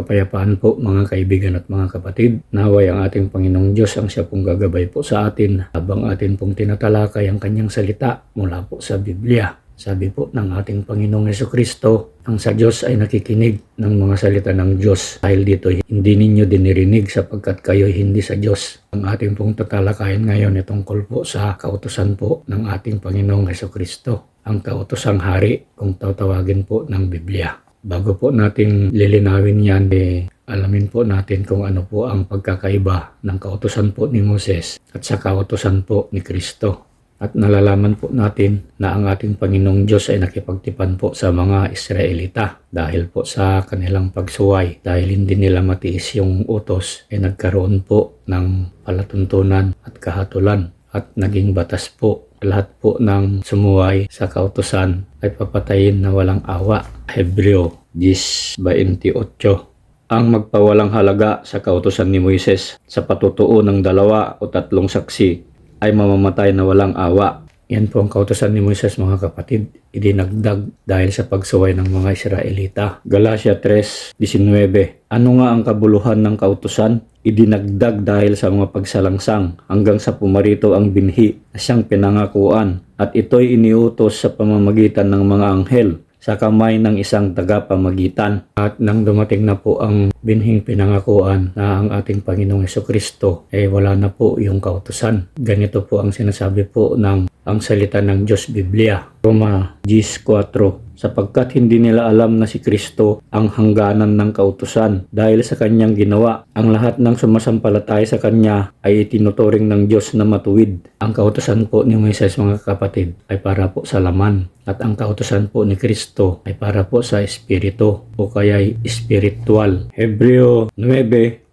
Kapayapaan po mga kaibigan at mga kapatid. Naway ang ating Panginoong Diyos ang siya pong gagabay po sa atin habang atin pong tinatalakay ang kanyang salita mula po sa Biblia. Sabi po ng ating Panginoong Yeso Kristo, ang sa Diyos ay nakikinig ng mga salita ng Diyos. Dahil dito, hindi ninyo dinirinig sapagkat kayo hindi sa Diyos. Ang ating pong tatalakayan ngayon ay tungkol po sa kautosan po ng ating Panginoong Yeso Kristo. Ang kautosang hari kung tatawagin po ng Biblia. Bago po natin lilinawin yan, eh, alamin po natin kung ano po ang pagkakaiba ng kautosan po ni Moses at sa kautosan po ni Kristo. At nalalaman po natin na ang ating Panginoong Diyos ay nakipagtipan po sa mga Israelita dahil po sa kanilang pagsuway. Dahil hindi nila matiis yung utos, ay nagkaroon po ng palatuntunan at kahatulan at naging batas po lahat po ng sumuway sa kautosan ay papatayin na walang awa. Hebreo 10.28 Ang magpawalang halaga sa kautosan ni Moises sa patutuo ng dalawa o tatlong saksi ay mamamatay na walang awa. Yan po ang kautosan ni Moises mga kapatid. Idinagdag dahil sa pagsuway ng mga Israelita. Galatia 3.19 Ano nga ang kabuluhan ng kautosan? Idinagdag dahil sa mga pagsalangsang hanggang sa pumarito ang binhi na siyang pinangakuan at ito'y iniutos sa pamamagitan ng mga anghel sa kamay ng isang tagapamagitan. At nang dumating na po ang binhing pinangakuan na ang ating Panginoong Yeso Kristo, eh wala na po yung kautusan. Ganito po ang sinasabi po ng ang salita ng Diyos Biblia. Roma 10.4 sapagkat hindi nila alam na si Kristo ang hangganan ng kautusan dahil sa kanyang ginawa. Ang lahat ng sumasampalataya sa kanya ay itinuturing ng Diyos na matuwid. Ang kautusan po ni Moises mga kapatid ay para po sa laman at ang kautusan po ni Kristo ay para po sa espiritu o kaya spiritual. Hebreo 9.1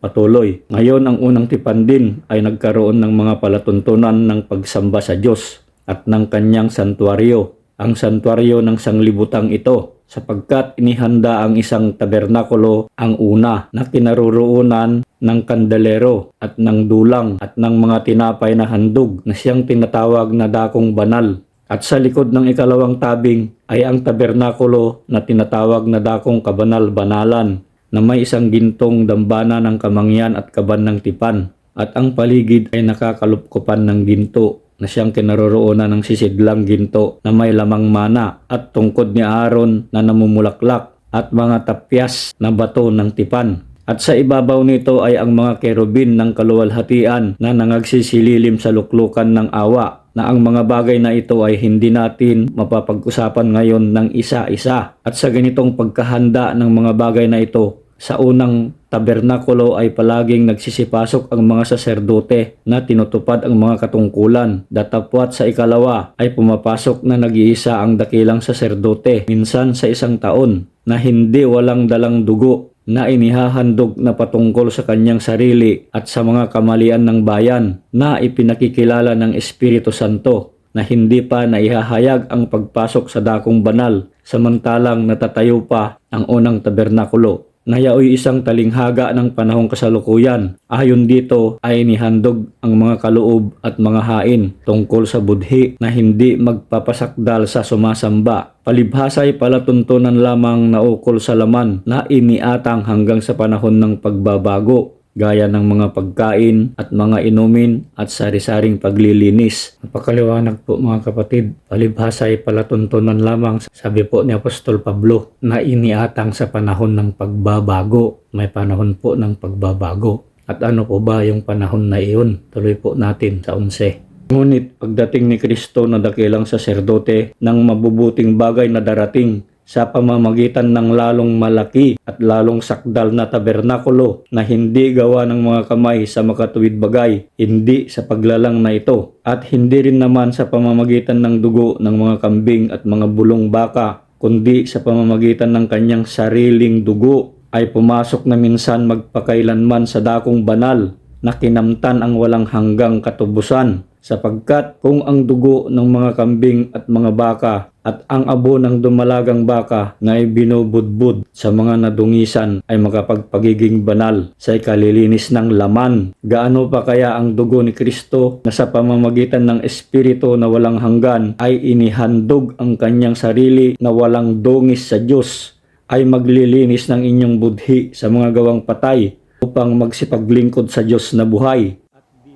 patuloy. Ngayon ang unang tipan din ay nagkaroon ng mga palatuntunan ng pagsamba sa Diyos at ng kanyang santuaryo ang santuaryo ng sanglibutang ito sapagkat inihanda ang isang tabernakulo ang una na kinaroroonan ng kandelero at ng dulang at ng mga tinapay na handog na siyang tinatawag na dakong banal. At sa likod ng ikalawang tabing ay ang tabernakulo na tinatawag na dakong kabanal-banalan na may isang gintong dambana ng kamangyan at kaban ng tipan. At ang paligid ay nakakalupkupan ng ginto na siyang kinaroroonan ng sisidlang ginto na may lamang mana at tungkod ni Aaron na namumulaklak at mga tapyas na bato ng tipan. At sa ibabaw nito ay ang mga kerubin ng kaluwalhatian na nangagsisililim sa luklukan ng awa na ang mga bagay na ito ay hindi natin mapapag-usapan ngayon ng isa-isa. At sa ganitong pagkahanda ng mga bagay na ito, sa unang tabernakulo ay palaging nagsisipasok ang mga saserdote na tinutupad ang mga katungkulan. Datapwat sa ikalawa ay pumapasok na nag-iisa ang dakilang saserdote minsan sa isang taon na hindi walang dalang dugo na inihahandog na patungkol sa kanyang sarili at sa mga kamalian ng bayan na ipinakikilala ng Espiritu Santo na hindi pa naihahayag ang pagpasok sa dakong banal samantalang natatayo pa ang unang tabernakulo na yaoy isang talinghaga ng panahong kasalukuyan. Ayon dito ay nihandog ang mga kaloob at mga hain tungkol sa budhi na hindi magpapasakdal sa sumasamba. Palibhasa ay palatuntunan lamang na ukol sa laman na iniatang hanggang sa panahon ng pagbabago gaya ng mga pagkain at mga inumin at sari-saring paglilinis. Napakaliwanag po mga kapatid, palibhasa ay palatuntunan lamang sabi po ni Apostol Pablo na iniatang sa panahon ng pagbabago. May panahon po ng pagbabago. At ano po ba yung panahon na iyon? Tuloy po natin sa 11. Ngunit pagdating ni Kristo na dakilang saserdote ng mabubuting bagay na darating sa pamamagitan ng lalong malaki at lalong sakdal na tabernakulo na hindi gawa ng mga kamay sa makatuwid bagay, hindi sa paglalang na ito, at hindi rin naman sa pamamagitan ng dugo ng mga kambing at mga bulong baka, kundi sa pamamagitan ng kanyang sariling dugo ay pumasok na minsan magpakailanman sa dakong banal na kinamtan ang walang hanggang katubusan sapagkat kung ang dugo ng mga kambing at mga baka at ang abo ng dumalagang baka na ibinubudbud sa mga nadungisan ay makapagpagiging banal sa ikalilinis ng laman. Gaano pa kaya ang dugo ni Kristo na sa pamamagitan ng Espiritu na walang hanggan ay inihandog ang kanyang sarili na walang dungis sa Diyos ay maglilinis ng inyong budhi sa mga gawang patay upang magsipaglingkod sa Diyos na buhay.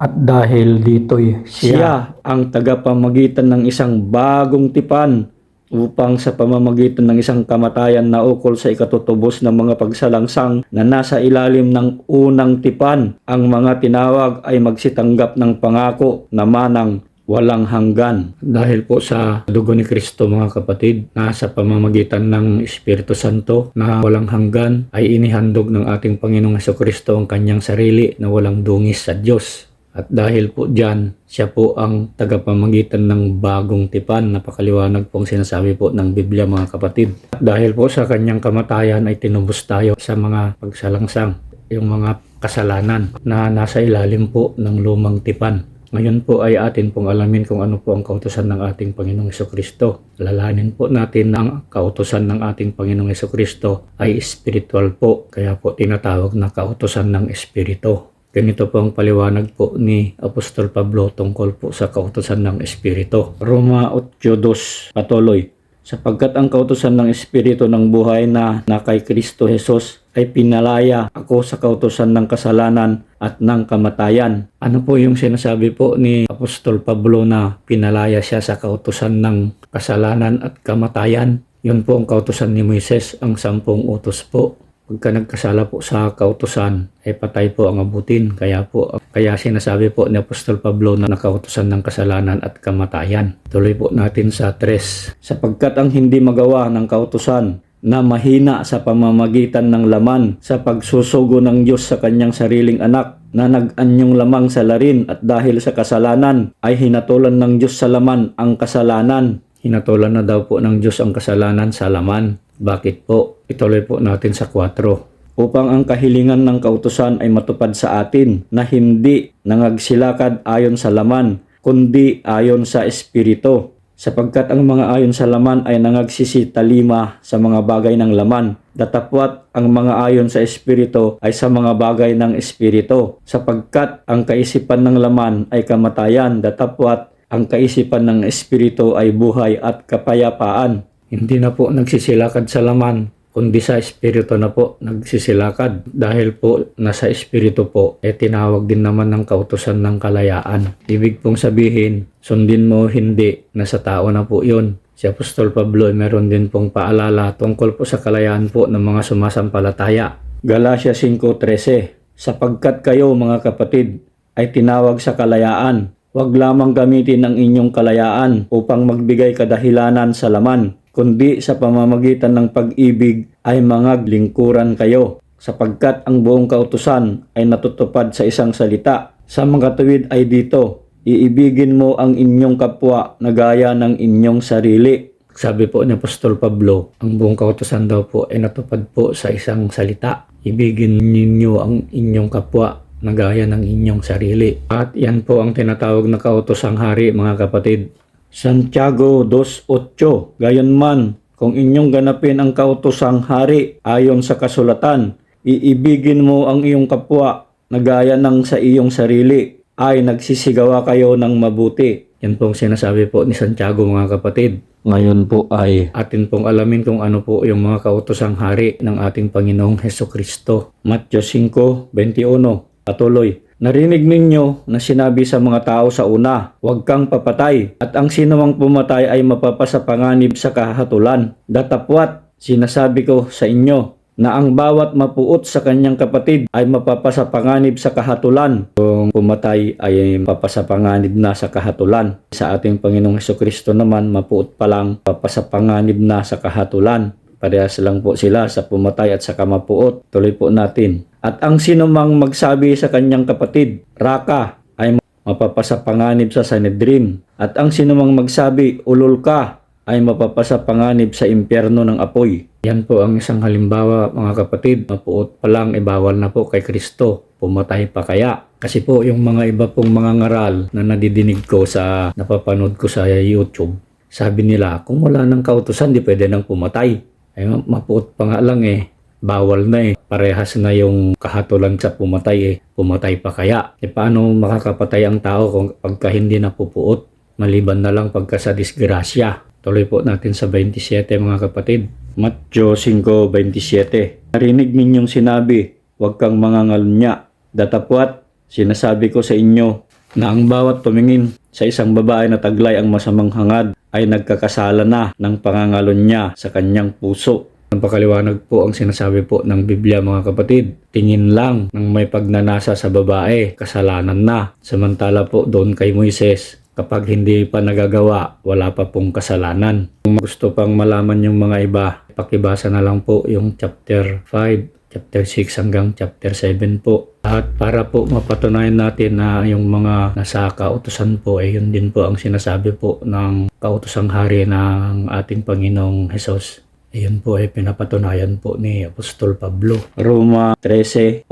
At dahil dito'y siya ang tagapamagitan ng isang bagong tipan upang sa pamamagitan ng isang kamatayan na ukol sa ikatutubos ng mga pagsalangsang na nasa ilalim ng unang tipan, ang mga tinawag ay magsitanggap ng pangako na manang walang hanggan. Dahil po sa dugo ni Kristo mga kapatid, nasa pamamagitan ng Espiritu Santo na walang hanggan ay inihandog ng ating Panginoong Heso Kristo ang kanyang sarili na walang dungis sa Diyos. At dahil po dyan, siya po ang tagapamagitan ng bagong tipan. Napakaliwanag pong sinasabi po ng Biblia mga kapatid. At dahil po sa kanyang kamatayan ay tinubos tayo sa mga pagsalangsang, yung mga kasalanan na nasa ilalim po ng lumang tipan. Ngayon po ay atin pong alamin kung ano po ang kautosan ng ating Panginoong Kristo. Lalanin po natin na ang kautosan ng ating Panginoong Kristo ay spiritual po. Kaya po tinatawag na kautosan ng Espiritu. Ganito po ang paliwanag po ni Apostol Pablo tungkol po sa kautosan ng Espiritu. Roma 8.2 Patuloy Sapagkat ang kautosan ng Espiritu ng buhay na na kay Kristo Jesus ay pinalaya ako sa kautosan ng kasalanan at ng kamatayan. Ano po yung sinasabi po ni Apostol Pablo na pinalaya siya sa kautosan ng kasalanan at kamatayan? Yun po ang kautosan ni Moises, ang sampung utos po. Pagka nagkasala po sa kautosan, ay patay po ang abutin. Kaya po, kaya sinasabi po ni Apostol Pablo na nakautosan ng kasalanan at kamatayan. Tuloy po natin sa 3. Sapagkat ang hindi magawa ng kautosan na mahina sa pamamagitan ng laman sa pagsusugo ng Diyos sa kanyang sariling anak na nag-anyong lamang sa larin at dahil sa kasalanan ay hinatulan ng Diyos sa laman ang kasalanan. Hinatulan na daw po ng Diyos ang kasalanan sa laman. Bakit po? Ituloy po natin sa 4. Upang ang kahilingan ng kautusan ay matupad sa atin na hindi nangagsilakad ayon sa laman, kundi ayon sa Espiritu. Sapagkat ang mga ayon sa laman ay nangagsisitalima sa mga bagay ng laman, datapwat ang mga ayon sa Espiritu ay sa mga bagay ng Espiritu. Sapagkat ang kaisipan ng laman ay kamatayan, datapwat ang kaisipan ng Espiritu ay buhay at kapayapaan. Hindi na po nagsisilakad sa laman, kundi sa espiritu na po nagsisilakad. Dahil po nasa espiritu po, eh tinawag din naman ng kautosan ng kalayaan. Ibig pong sabihin, sundin mo hindi, nasa tao na po yun. Si Apostol Pablo ay meron din pong paalala tungkol po sa kalayaan po ng mga sumasampalataya. Galatia 5.13 Sapagkat kayo mga kapatid ay tinawag sa kalayaan, huwag lamang gamitin ang inyong kalayaan upang magbigay kadahilanan sa laman, kundi sa pamamagitan ng pag-ibig ay mga lingkuran kayo, sapagkat ang buong kautusan ay natutupad sa isang salita. Sa mga tuwid ay dito, iibigin mo ang inyong kapwa na gaya ng inyong sarili. Sabi po ni Apostol Pablo, ang buong kautusan daw po ay natupad po sa isang salita. Ibigin ninyo ang inyong kapwa na gaya ng inyong sarili. At yan po ang tinatawag na kautosang hari mga kapatid. Santiago 2.8 Gayon man, kung inyong ganapin ang kautosang hari ayon sa kasulatan, iibigin mo ang iyong kapwa na gaya ng sa iyong sarili, ay nagsisigawa kayo ng mabuti. Yan pong sinasabi po ni Santiago mga kapatid. Ngayon po ay atin pong alamin kung ano po yung mga kautosang hari ng ating Panginoong Heso Kristo. Matthew 5.21 Patuloy, Narinig ninyo na sinabi sa mga tao sa una, huwag kang papatay, at ang sinumang pumatay ay mapapasapanganib sa kahatulan. Datapwat, sinasabi ko sa inyo, na ang bawat mapuot sa kanyang kapatid ay mapapasapanganib sa kahatulan. Kung pumatay ay mapapasapanganib na sa kahatulan. Sa ating Panginoong Heso Kristo naman, mapuot pa lang papasapanganib na sa kahatulan. Parehas lang po sila sa pumatay at sa kamapuot. Tuloy po natin. At ang sinumang magsabi sa kanyang kapatid, Raka, ay mapapasapanganib sa Sanedrin. At ang sinumang magsabi, Ulol ka, ay mapapasapanganib sa impyerno ng apoy. Yan po ang isang halimbawa mga kapatid. Mapuot pa lang, ibawal na po kay Kristo. Pumatay pa kaya? Kasi po yung mga iba pong mga ngaral na nadidinig ko sa napapanood ko sa YouTube, sabi nila, kung wala ng kautusan, di pwede nang pumatay. Ay, mapuot pa nga lang eh. Bawal na eh. Parehas na yung kahatulan sa pumatay eh. Pumatay pa kaya. E paano makakapatay ang tao kung pagka hindi napupuot? Maliban na lang pagka sa disgrasya. Tuloy po natin sa 27 mga kapatid. Matthew 5.27 Narinig ninyong sinabi, huwag kang mangangalunya. Datapwat, sinasabi ko sa inyo na ang bawat tumingin sa isang babae na taglay ang masamang hangad ay nagkakasala na ng pangangalunya sa kanyang puso. Ang pakaliwanag po ang sinasabi po ng Biblia mga kapatid. Tingin lang ng may pagnanasa sa babae, kasalanan na. Samantala po doon kay Moises, kapag hindi pa nagagawa, wala pa pong kasalanan. Kung gusto pang malaman yung mga iba, pakibasa na lang po yung chapter 5, chapter 6 hanggang chapter 7 po. At para po mapatunayan natin na yung mga nasa kautusan po, eh yun din po ang sinasabi po ng kautosang hari ng ating Panginoong Hesus. Ayun po ay pinapatunayan po ni Apostol Pablo. Roma 13.8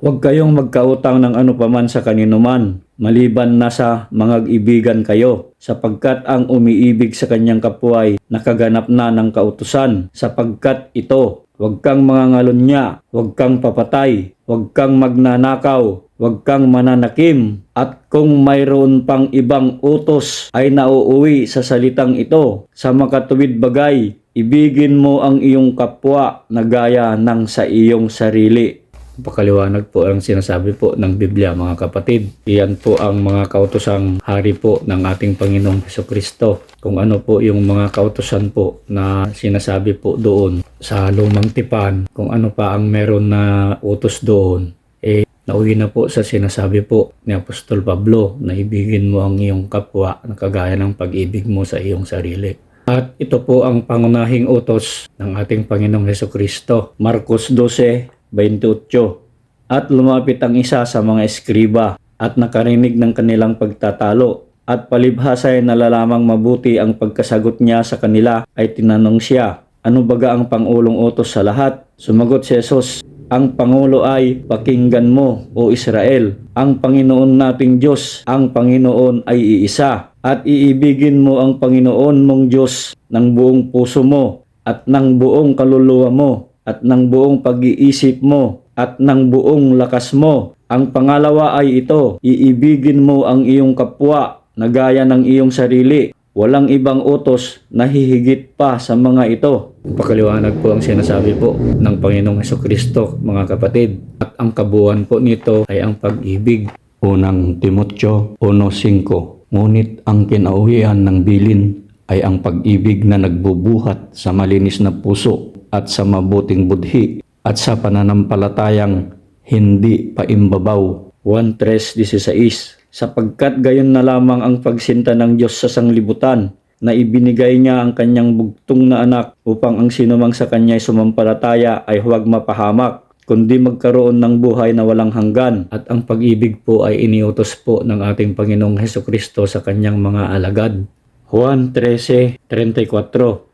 Huwag kayong magkautang ng ano paman sa kanino man, maliban na sa mga ibigan kayo, sapagkat ang umiibig sa kanyang kapwa ay nakaganap na ng kautusan, sapagkat ito, huwag kang mangangalunya, huwag kang papatay, huwag kang magnanakaw, huwag kang mananakim, at kung mayroon pang ibang utos ay nauuwi sa salitang ito, sa makatuwid bagay, ibigin mo ang iyong kapwa na gaya ng sa iyong sarili. Pakaliwanag po ang sinasabi po ng Biblia mga kapatid. Iyan po ang mga kautosang hari po ng ating Panginoong Heso Kristo. Kung ano po yung mga kautosan po na sinasabi po doon sa lumang tipan, kung ano pa ang meron na utos doon, eh nauwi na po sa sinasabi po ni Apostol Pablo na ibigin mo ang iyong kapwa na kagaya ng pag-ibig mo sa iyong sarili. At ito po ang pangunahing utos ng ating Panginoong Heso Kristo. Marcos 12:28 At lumapit ang isa sa mga eskriba at nakarinig ng kanilang pagtatalo at palibhas ay nalalamang mabuti ang pagkasagot niya sa kanila ay tinanong siya, ano baga ang pangulong utos sa lahat? Sumagot si Jesus, ang Pangulo ay pakinggan mo, O Israel. Ang Panginoon nating Diyos, ang Panginoon ay iisa. At iibigin mo ang Panginoon mong Diyos ng buong puso mo at ng buong kaluluwa mo at ng buong pag-iisip mo at ng buong lakas mo. Ang pangalawa ay ito, iibigin mo ang iyong kapwa na gaya ng iyong sarili. Walang ibang utos na hihigit pa sa mga ito. Pakaliwanag po ang sinasabi po ng Panginoong Heso Kristo, mga kapatid. At ang kabuuan po nito ay ang pag-ibig. Unang Timotyo 1.5 Ngunit ang kinauhian ng bilin ay ang pag-ibig na nagbubuhat sa malinis na puso at sa mabuting budhi at sa pananampalatayang hindi paimbabaw. 1.3.16 Sapagkat gayon na lamang ang pagsinta ng Diyos sa sanglibutan na ibinigay niya ang kanyang bugtong na anak upang ang sinumang sa kanya'y sumampalataya ay huwag mapahamak kundi magkaroon ng buhay na walang hanggan. At ang pag-ibig po ay iniutos po ng ating Panginoong Heso Kristo sa kanyang mga alagad. Juan 13.34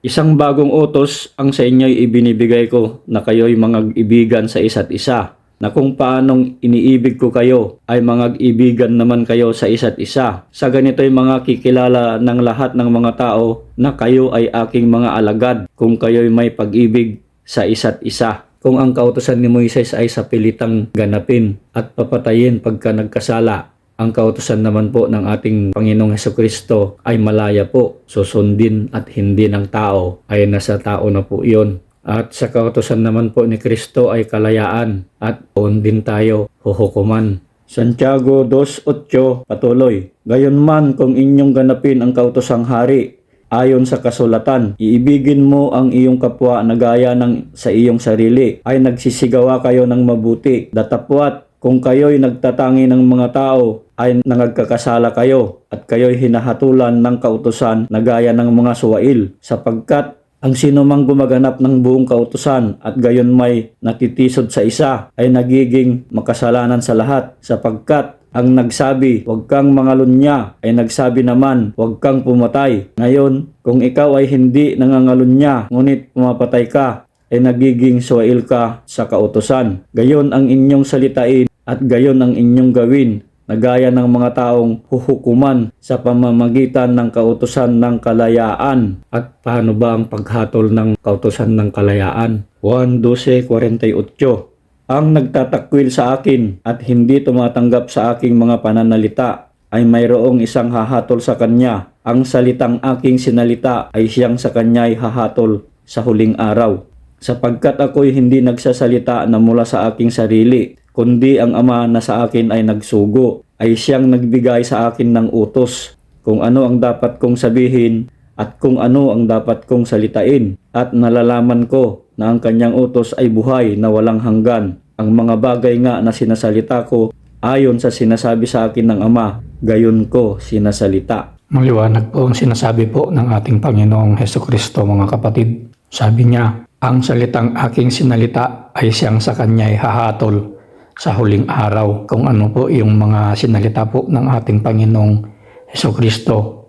Isang bagong utos ang sa inyo'y ibinibigay ko na kayo'y mga ibigan sa isa't isa na kung paanong iniibig ko kayo ay mga ibigan naman kayo sa isa't isa. Sa ganito'y mga kikilala ng lahat ng mga tao na kayo ay aking mga alagad kung kayo'y may pag-ibig sa isa't isa. Kung ang kautosan ni Moises ay sa pilitang ganapin at papatayin pagka nagkasala, ang kautosan naman po ng ating Panginoong Heso Kristo ay malaya po, susundin at hindi ng tao ay nasa tao na po iyon. At sa kautosan naman po ni Kristo ay kalayaan at doon din tayo huhukuman. Santiago 2.8 patuloy, Gayon man kung inyong ganapin ang kautosang hari, ayon sa kasulatan, iibigin mo ang iyong kapwa na gaya ng sa iyong sarili, ay nagsisigawa kayo ng mabuti, datapwat kung kayo'y nagtatangi ng mga tao, ay nangagkakasala kayo at kayo'y hinahatulan ng kautosan na gaya ng mga suwail, sapagkat ang sino mang gumaganap ng buong kautusan at gayon may natitisod sa isa ay nagiging makasalanan sa lahat sapagkat ang nagsabi, huwag kang mangalunya, ay nagsabi naman, huwag kang pumatay. Ngayon, kung ikaw ay hindi nangangalunya, ngunit pumapatay ka, ay nagiging suwail ka sa kautusan. Gayon ang inyong salitain at gayon ang inyong gawin na gaya ng mga taong huhukuman sa pamamagitan ng kautusan ng kalayaan. At paano ba ang paghatol ng kautusan ng kalayaan? 1.12.48 Ang nagtatakwil sa akin at hindi tumatanggap sa aking mga pananalita ay mayroong isang hahatol sa kanya. Ang salitang aking sinalita ay siyang sa kanya'y hahatol sa huling araw. Sapagkat ako'y hindi nagsasalita na mula sa aking sarili, kundi ang Ama na sa akin ay nagsugo, ay siyang nagbigay sa akin ng utos kung ano ang dapat kong sabihin at kung ano ang dapat kong salitain. At nalalaman ko na ang kanyang utos ay buhay na walang hanggan. Ang mga bagay nga na sinasalita ko ayon sa sinasabi sa akin ng Ama, gayon ko sinasalita. Maliwanag po ang sinasabi po ng ating Panginoong Heso Kristo mga kapatid. Sabi niya, ang salitang aking sinalita ay siyang sa kanya'y hahatol sa huling araw. Kung ano po yung mga sinalita po ng ating Panginoong Heso Kristo,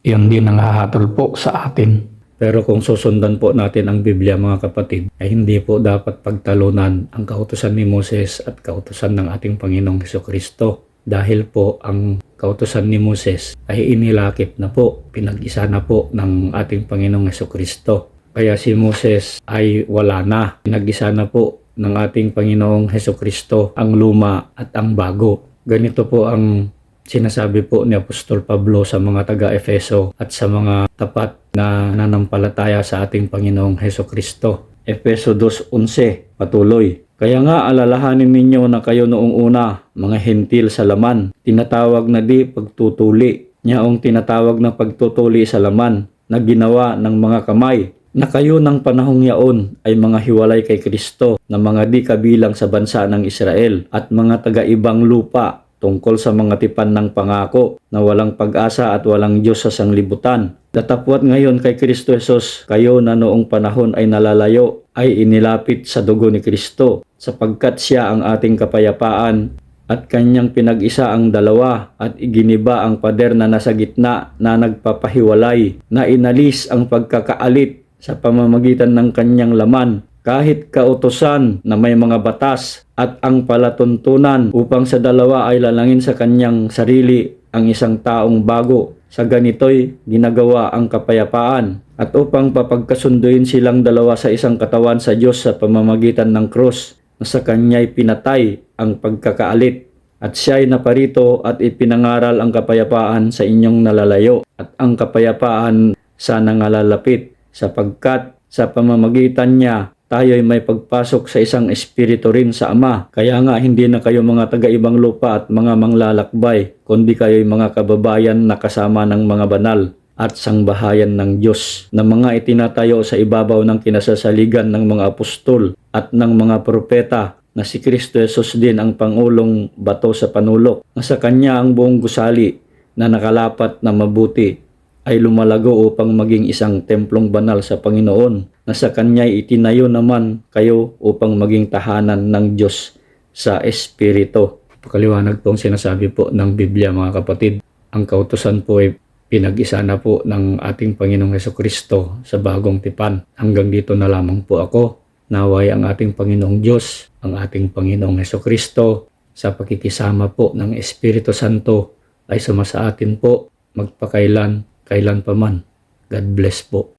yun din ang hahatol po sa atin. Pero kung susundan po natin ang Biblia mga kapatid, ay hindi po dapat pagtalunan ang kautusan ni Moses at kautusan ng ating Panginoong Heso Kristo. Dahil po ang kautusan ni Moses ay inilakip na po, pinag-isa na po ng ating Panginoong Heso Kristo. Kaya si Moses ay wala na. Pinag-isa na po ng ating Panginoong Heso Kristo ang luma at ang bago. Ganito po ang sinasabi po ni Apostol Pablo sa mga taga-Efeso at sa mga tapat na nanampalataya sa ating Panginoong Heso Kristo. Efeso 2.11 Patuloy Kaya nga alalahanin ninyo na kayo noong una, mga hentil sa laman, tinatawag na di pagtutuli, niyaong tinatawag na pagtutuli sa laman, na ginawa ng mga kamay, na kayo ng panahong yaon ay mga hiwalay kay Kristo na mga di kabilang sa bansa ng Israel at mga taga-ibang lupa tungkol sa mga tipan ng pangako na walang pag-asa at walang Diyos sa sanglibutan. Datapwat ngayon kay Kristo Jesus, kayo na noong panahon ay nalalayo, ay inilapit sa dugo ni Kristo, sapagkat siya ang ating kapayapaan at kanyang pinag-isa ang dalawa at iginiba ang pader na nasa gitna na nagpapahiwalay na inalis ang pagkakaalit sa pamamagitan ng kanyang laman kahit kautosan na may mga batas at ang palatuntunan upang sa dalawa ay lalangin sa kanyang sarili ang isang taong bago. Sa ganito'y ginagawa ang kapayapaan at upang papagkasunduin silang dalawa sa isang katawan sa Diyos sa pamamagitan ng krus na sa kanya'y pinatay ang pagkakaalit at siya'y naparito at ipinangaral ang kapayapaan sa inyong nalalayo at ang kapayapaan sa nangalalapit sapagkat sa pamamagitan niya tayo'y may pagpasok sa isang espiritu rin sa Ama. Kaya nga hindi na kayo mga taga-ibang lupa at mga manglalakbay, kundi kayo'y mga kababayan na kasama ng mga banal at sangbahayan ng Diyos na mga itinatayo sa ibabaw ng kinasasaligan ng mga apostol at ng mga propeta na si Kristo Jesus din ang pangulong bato sa panulok na sa kanya ang buong gusali na nakalapat na mabuti ay lumalago upang maging isang templong banal sa Panginoon na sa kanya'y itinayo naman kayo upang maging tahanan ng Diyos sa Espiritu. Pakaliwanag po ang sinasabi po ng Biblia mga kapatid. Ang kautosan po ay pinag-isa na po ng ating Panginoong Heso Kristo sa bagong tipan. Hanggang dito na lamang po ako. Naway ang ating Panginoong Diyos, ang ating Panginoong Heso Kristo sa pakikisama po ng Espiritu Santo ay sumasa atin po magpakailan, kailan pa man. God bless po.